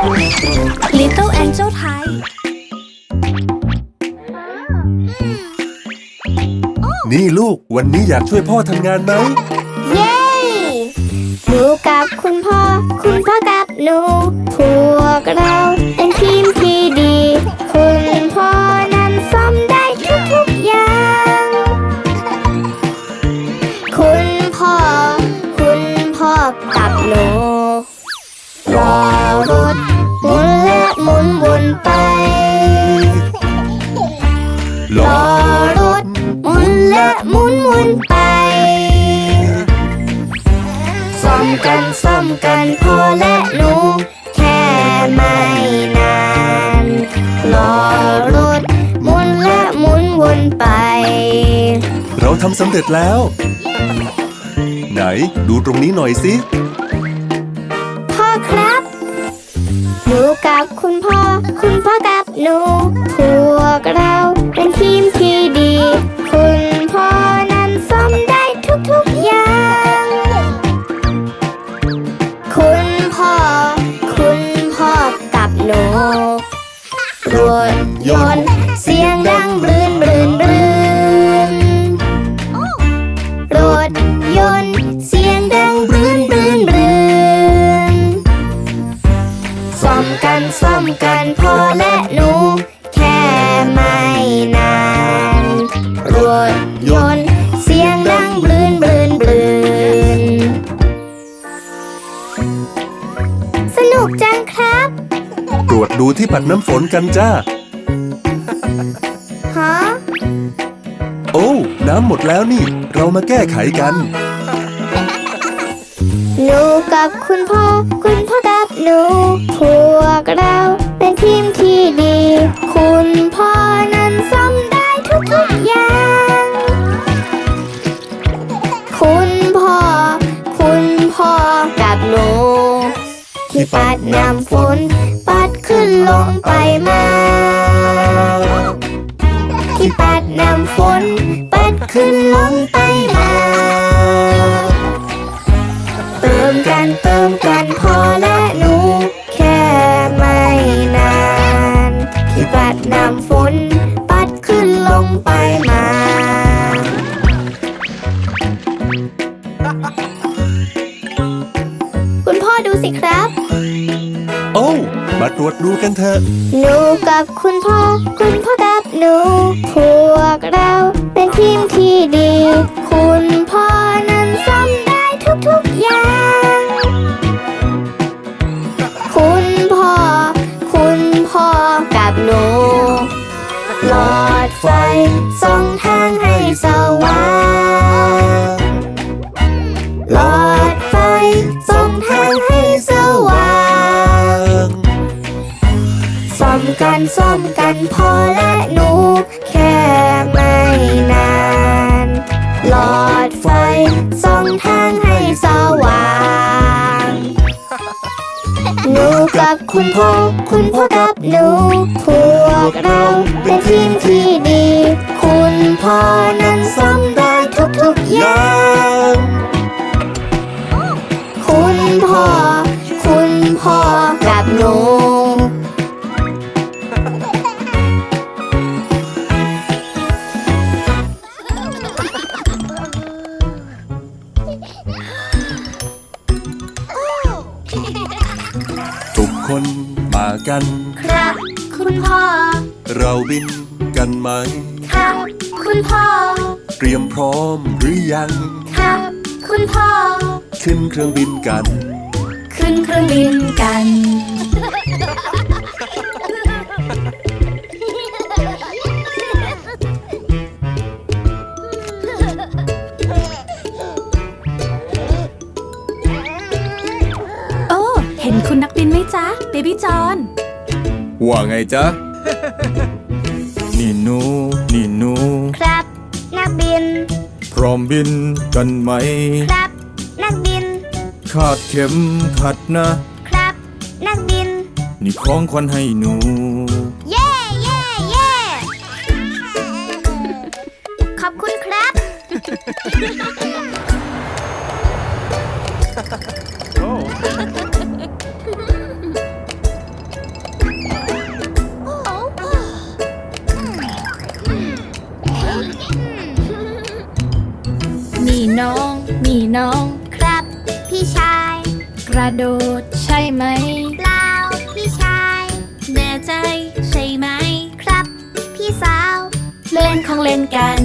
Little Angel ไทย นี่ลูกวันนี้อยากช่วยพ่อทำงานไหม เย้หนูกับคุณพ่อ คุณพ่อกับหนูพวกเราเป็นทีมที่ดี คุณพ่อนั้นซ่อมได้ทุกๆอย่าง คุณพ่อ คุณพ่อกับหนูรอรถหมุนและ หมุนวนไปรรอรถหมุนและหมุนหมุนไปซ่อมกันซ่อมกันพ่อและหนูแค่ไม่นานรอรถหมุนและหมุนวนไป เราทำสำเร็จแล้ว ไหนดูตรงนี้หน่อยสิ กับคุณพ่อ คุณพ่อกับหนู พวกเราเป็นทีมที่ดี กันซ่อมกันพ่อและหนู แค่ไม่นานรถยนต์เสียงดังบรืนบรืนบรืนสนุกจังครับ ตรวจดูที่ปัดน้ำฝนกันจ้าฮะโอ้ น้ำหมดแล้วนี่ เรามาแก้ไขกัน หนูกับคุณพ่อ คุณพ่อกับ หนู พวกเราเป็นทีมที่ดี คุณพ่อนั้นซ่อมได้ทุกๆอย่าง คุณพ่อ คุณพ่อกับหนู ที่ปัดน้ำฝน ปัดขึ้นลงไปมา ที่ปัดน้ำฝน ปัดขึ้นลงไปมา เติมกันเติมกัน ตรวจดูกันเถอะ หนูกับคุณพ่อ คุณพ่อกับหนู พวกเราเป็นทีมที่ดี คุณพ่อนั้นซ่อมได้ทุกๆอย่าง คุณพ่อ คุณพ่อกับหนู หลอดไฟส่องทางให้สว่าง กันซ่อมกันพ่อและหนูแค่ไม่นาน หลอดไฟส่องทางให้สว่าง หนูกับคุณพ่อคุณพ่อกับหนูพวกเราเป็นทีมที่ดี คุณพ่อนั้นซ่อมได้ทุกๆอย่าง คุณพ่อ คุณพ่อ กัน ครับ คุณพ่อ เราบินกันไหม ครับ คุณพ่อ เตรียมพร้อมหรือยัง ครับ คุณพ่อ ขึ้นเครื่องบินกัน ขึ้นเครื่องบินกัน จ๊ะเบบี้จอนว่าไงจ๊ะ นี่หนู นี่หนู ครับ นักบิน พร้อมบินกันไหม ครับ นักบิน คาดเข็มขัดนะ ครับ นักบิน นี่ของขวัญให้หนู เย่เย่เย่ขอบคุณครับ นี่น้อง ครับ พี่ชาย กระโดดใช่ไหม เปล่าพี่ชาย แน่ใจใช่ไหม ครับ พี่สาว เล่นของเล่นกัน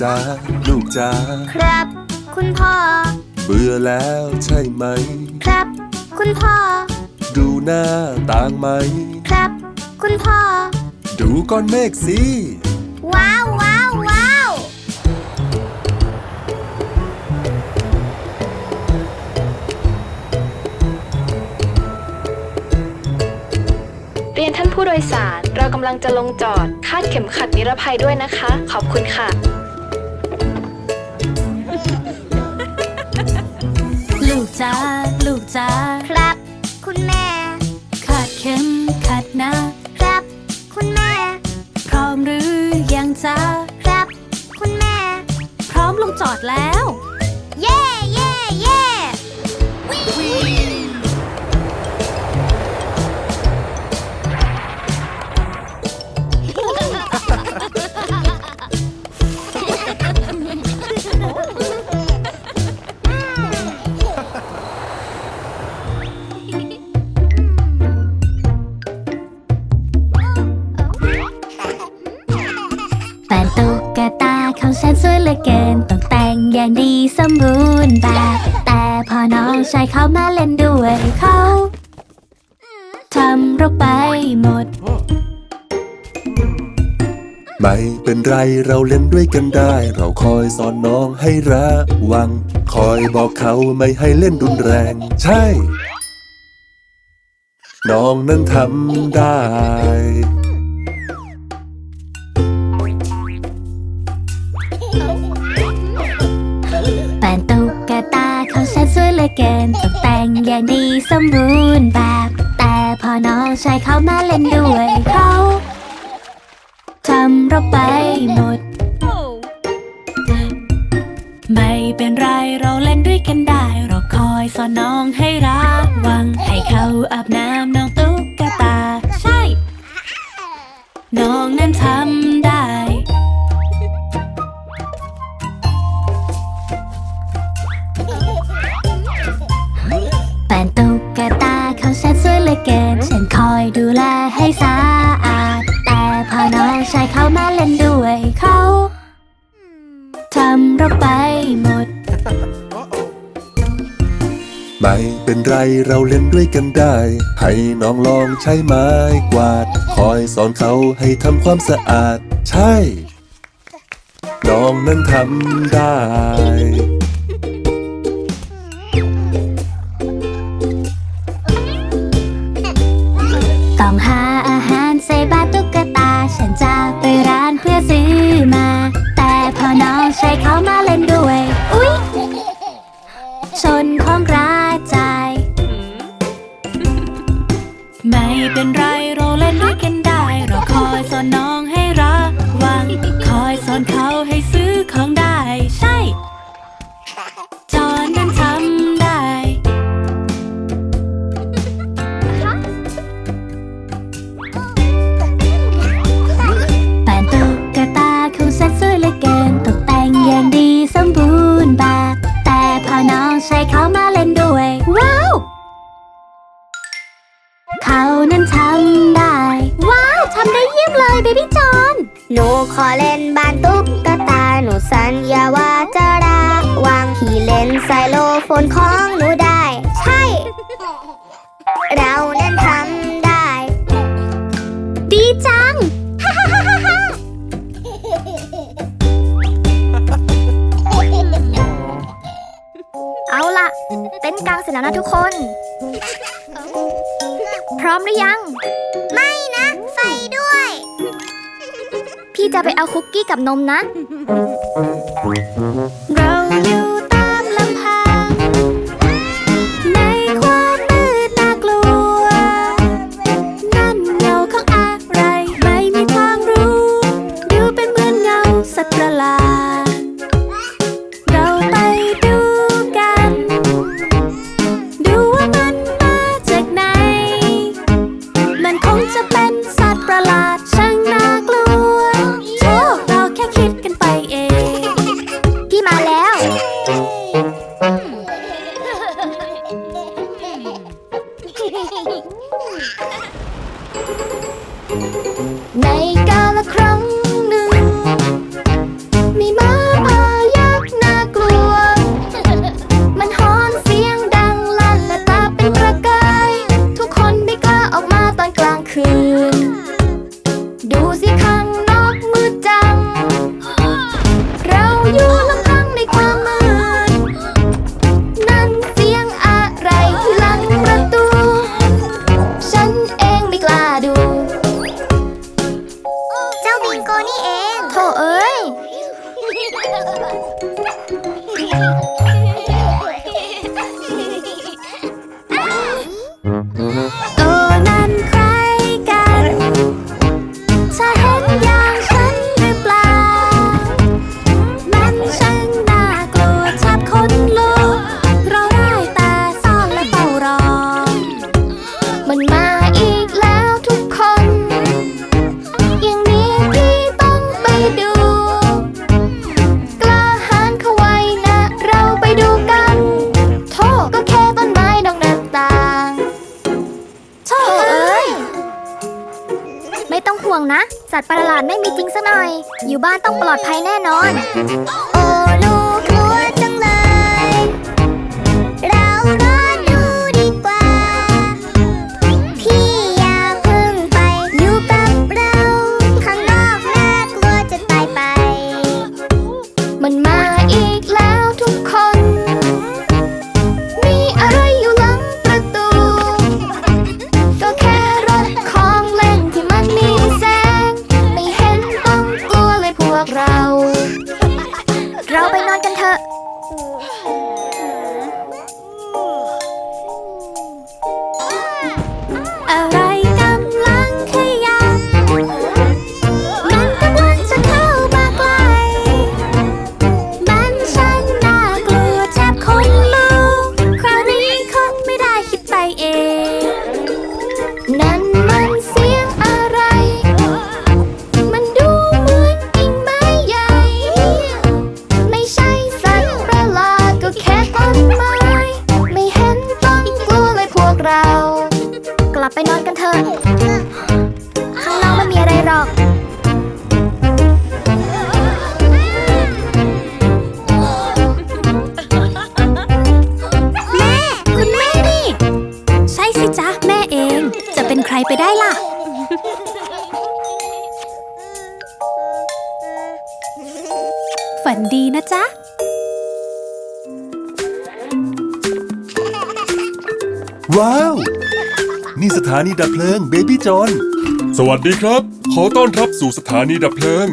จ้าลูกจ้าครับ คุณพ่อ เบื่อแล้วใช่ไหม ครับ คุณพ่อ ดูหน้าต่างไหม ครับ คุณพ่อ ดูก้อนเมฆสิว้าวว้าวว้าวเรียนท่านผู้โดยสารเรากำลังจะลงจอด คาดเข็มขัดนิรภัยด้วยนะคะ ขอบคุณค่ะ จ้าลูกจ้าครับ คุณแม่ ขาดเข็มขัดนะครับ คุณแม่ พร้อมหรือยังจ้าครับ คุณแม่ พร้อมลงจอดแล้ว กตาของฉันสวยเหลือเกินตกแต่งอย่างดีสมบูรณ์แบบแต่พอน้องชายเขามาเล่นด้วยเขาทำรกไปหมด ไม่เป็นไรเราเล่นด้วยกันได้ เราคอยสอนน้องให้ระวัง คอยบอกเขาไม่ให้เล่นรุนแรง ใช่ น้องนั้นทำได้ เกินตกแต่งอย่างดีสมบูรณ์แบบ แต่พอน้องชายเขามาเล่นด้วยเขาทำเราไปหมด ไม่เป็นไรเราเล่นด้วยกันได้ เราคอยสอนน้องให้ระวัง ให้เขาอาบน้ำน้อง ชายเขามาเล่นด้วยเขาทำเรกไปหมด ไม่เป็นไรเราเล่นด้วยกันได้ ให้น้องลองใช้ไม้กวาด คอยสอนเขาให้ทำความสะอาด ใช่ น้องนั้นทำได้ บบี้จอนหนูขอเล่นบ้านตุ๊กตา หนูสัญญาว่าจะรักวางที่เล่นไซโลโฟนของหนูได้ ใช่ เราเล่นทำได้ ดีจัง เอาล่ะ เต้นกลางเสร็จแล้วนะทุกคน พร้อมหรือยัง มา พี่จะไปเอาคุกกี้กับนมนะ เราอยู่ต อยู่บ้านต้องปลอดภัยแน่นอน พลิงเบบี้จอนสวัสดีครับ ขอต้อนรับสู่สถานีดับเพลิง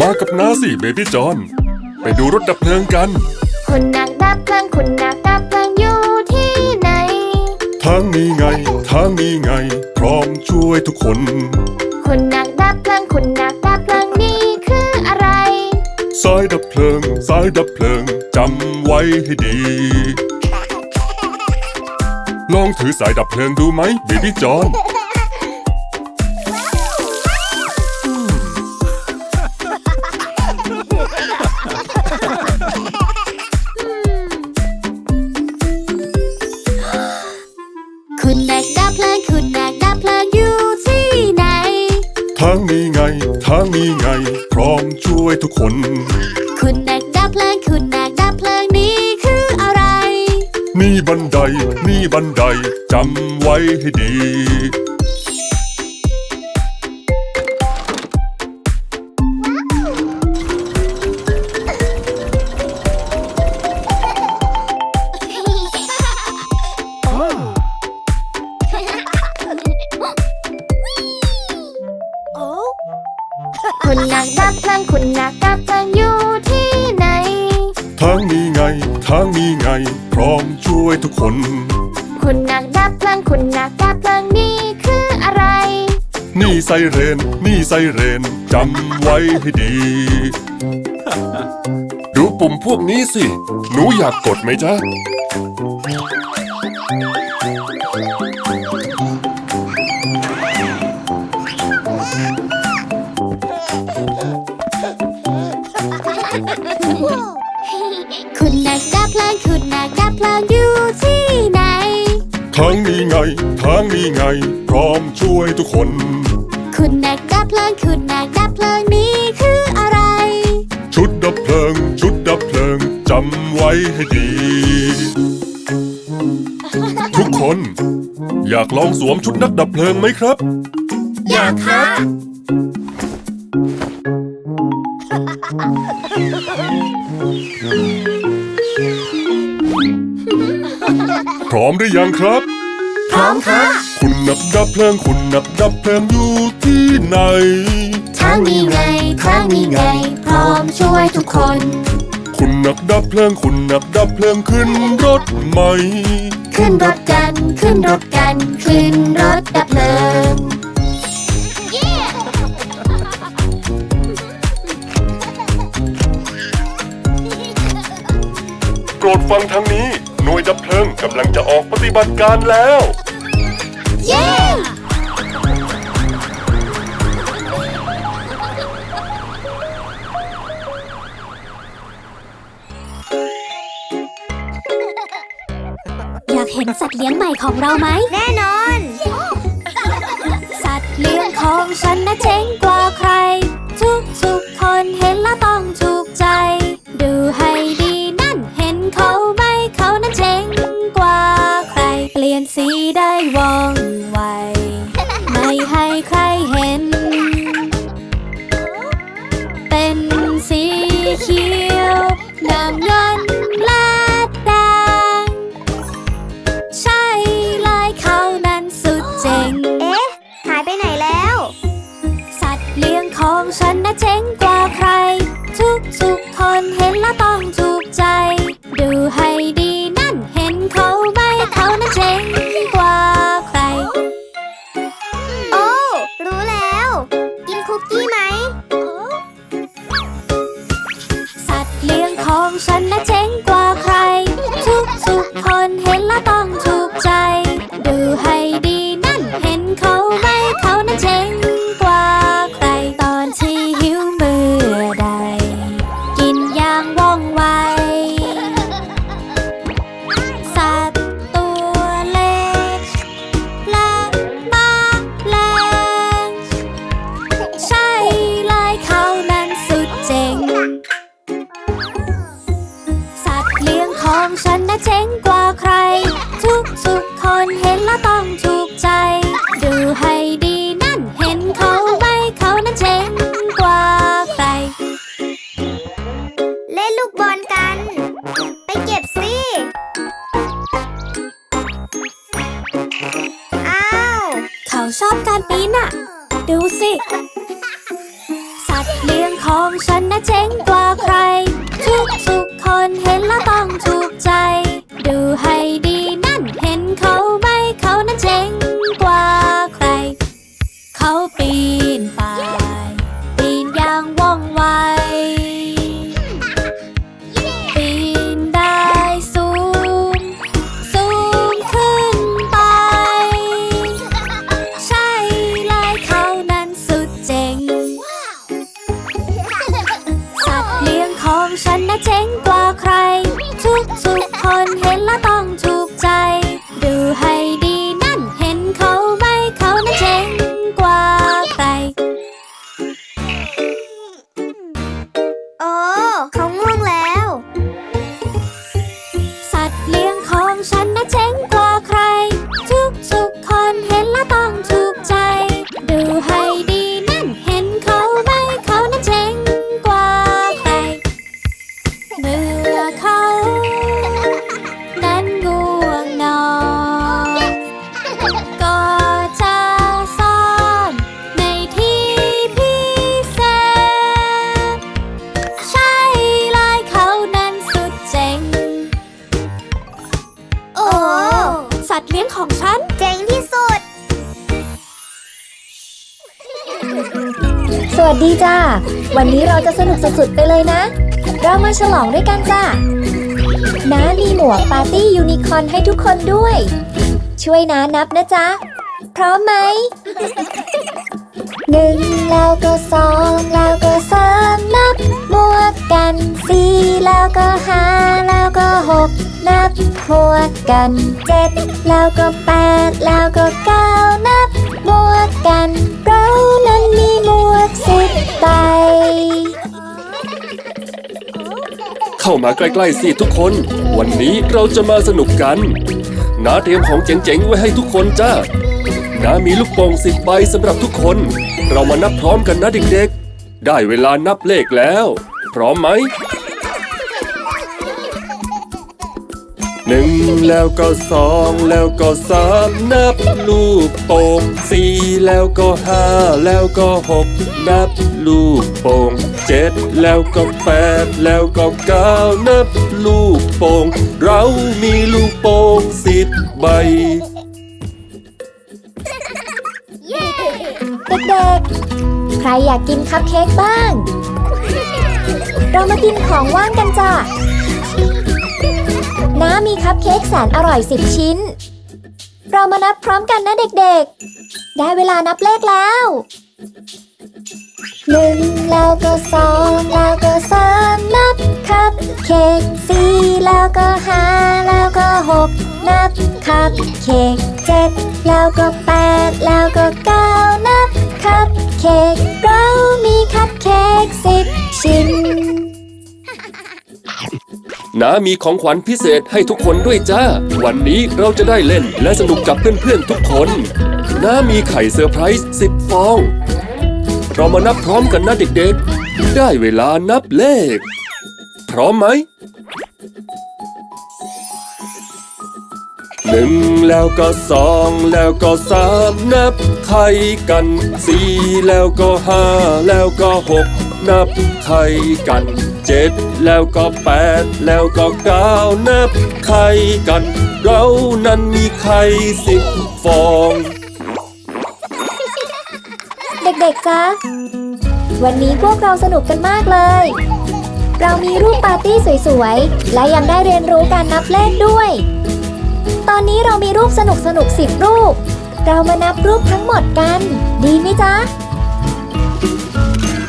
มากับน้าสิเบบี้จอน ไปดูรถดับเพลิงกัน คุณนักดับเพลิงคุณนักดับเพลิงอยู่ที่ไหน ทางนี้ไง ทางนี้ไง พร้อมช่วยทุกคน คุณนักดับเพลิงคุณนักดับเพลิงนี่คืออะไร สายดับเพลิง สายดับเพลิงจำไว้ให้ดี ลองถือสายดับเพลิงดูไหมเบบี้จอนคุณนักดับเพลิงคุณนักดับเพลิงอยู่ที่ไหน ทางนี้ไง ทางนี้ไง พร้อมช่วยทุกคน คุณนักดับเพลิงคุณ นี่บันได นี่บันไดจำไว้ให้ดี ซเรน นี่ไซเรน จำไว้ให้ดี ดูปุ่มพวกนี้สิ หนูอยากกดไหมจ๊ะ คุณนักดับเพลิงคุณนักดับเพลิงอยู่ที่ไหน ทางนี้ไง ทางนี้ไง พร้อมช่วยทุกคน ให้ดี ทุกคน อยากลองสวมชุดนักดับเพลิงไหมครับ อยากค่ะ พร้อมหรือยังครับ พร้อมค่ะ คุณนักดับเพลิง คุณนักดับเพลิงอยู่ที่ไหน ทางนี้ไง ทางนี้ไง พร้อมช่วยทุกคน คุณนักดับเพลิงคุณนักดับเพลิงขึ้นรถไหม ขึ้นรถกัน ขึ้นรถกัน ขึ้นรถดับเพลิง โปรดฟังทางนี้ หน่วยดับเพลิงกำลังจะออกปฏิบัติการแล้ว เย้ นสัตว์เลี้ยงใหม่ของเราไหม แน่นอน สัตว์เลี้ยงของฉันนะเจ๋งกว่าใคร ทุกทุกๆคนเห็นแล้วต้อง ของฉันนะเจ๋งกว่าใคร ทุกทุกๆคนเห็นแล้วต้องถูกใจ ดูให้ดีนั่นเห็นเขาไหมเขานั้นเจ๋งกว่าใคร เล่นลูกบอลกัน ไปเก็บสิอ้าว เขาชอบการปีนอะดูสิ สัตว์เลี้ยงของฉันนะเจ๋งกว่าใคร สุดๆไปเลยนะ เรามาฉลองด้วยกันจ้าน้ามีหมวกปาร์ตี้ยูนิคอร์นให้ทุกคนด้วย ช่วยน้านับนะจ๊ะ พร้อมไหมหนึ่งแล้วก็สองแล้วก็สามนับหมวกกันสี่แล้วก็ห้าแล้วก็หกนับหมวกกันเจ็ดแล้วก็แปดแล้วก็เก้านับหมวกกัน เรานั้นมีหมวกสิบใบ เข้ามาใกล้ๆสิทุกคน วันนี้เราจะมาสนุกกันน้าเตรียมของเจ๋งๆไว้ให้ทุกคนจ้าน้ามีลูกโป่งสิบใบสำหรับทุกคน เรามานับพร้อมกันนะเด็กๆ ได้เวลานับเลขแล้ว พร้อมไหมหนึ่งแล้วก็สองแล้วก็สามนับลูกโป่งสี่แล้วก็ห้าแล้วก็หกนับลูกโป่ง เจ็ดแล้วก็แปดแล้วก็เก้านับลูกโป่งเรามีลูกโป่งสิบใบ เด็กๆ ใครอยากกินคัพเค้กบ้าง เรามากินของว่างกันจ้ะ น้ามีคัพเค้กแสนอร่อย10ชิ้น เรามานับพร้อมกันนะเด็กๆ ได้เวลานับเลขแล้ว หนึ่งแล้วก็สองแล้วก็สามนับคัพเค้กสี่แล้วก็ห้าแล้วก็หกนับคัพเค้กเจ็ดแล้วก็แปดแล้วก็เก้านับคัพเค้กเรามีคัพเค้กสิบชิ้นน้ามีของขวัญพิเศษให้ทุกคนด้วยจ้า วันนี้เราจะได้เล่นและสนุกกับเพื่อนๆทุกคนน้ามีไข่เซอร์ไพรส์สิบฟอง เรามานับพร้อมกันนะเด็กๆ ได้เวลานับเลข พร้อมไหมหนึ่งแล้วก็สองแล้วก็สามนับไข่กันสี่แล้วก็ห้าแล้วก็หกนับไข่กันเจ็ดแล้วก็แปดแล้วก็เก้านับไข่กัน เรานั้นมีไข่สิบฟอง ด็กๆจ๊ะ วันนี้พวกเราสนุกกันมากเลย เรามีรูปปาร์ตี้สวยๆ และยังได้เรียนรู้การนับเลขด้วย ตอนนี้เรามีรูปสนุกสนุกๆสิบรูป เรามานับรูปทั้งหมดกัน ดีไหมจ๊ะ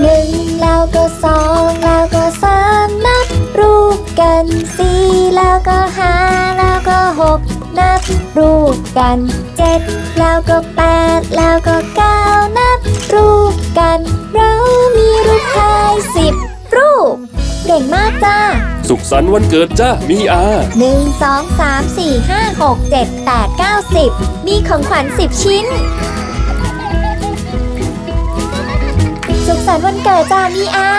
หนึ่งแล้วก็สองแล้วก็สามนับ รูปกันสี่แล้วก็ห้าแล้วก็หกนับรูปกันเจ็ดแล้วก็แปดแล้วก็เก้านับรูปกัน เรามีรูปทายสิบรูป เก่งมากจ้าสุขสันต์วันเกิดจ้ามีอาหนึ่งสองสามสี่ห้าหกเจ็ดแปดเก้าสิบมีของขวัญสิบชิ้น สุขสันต์วันเกิดจ้ามีอา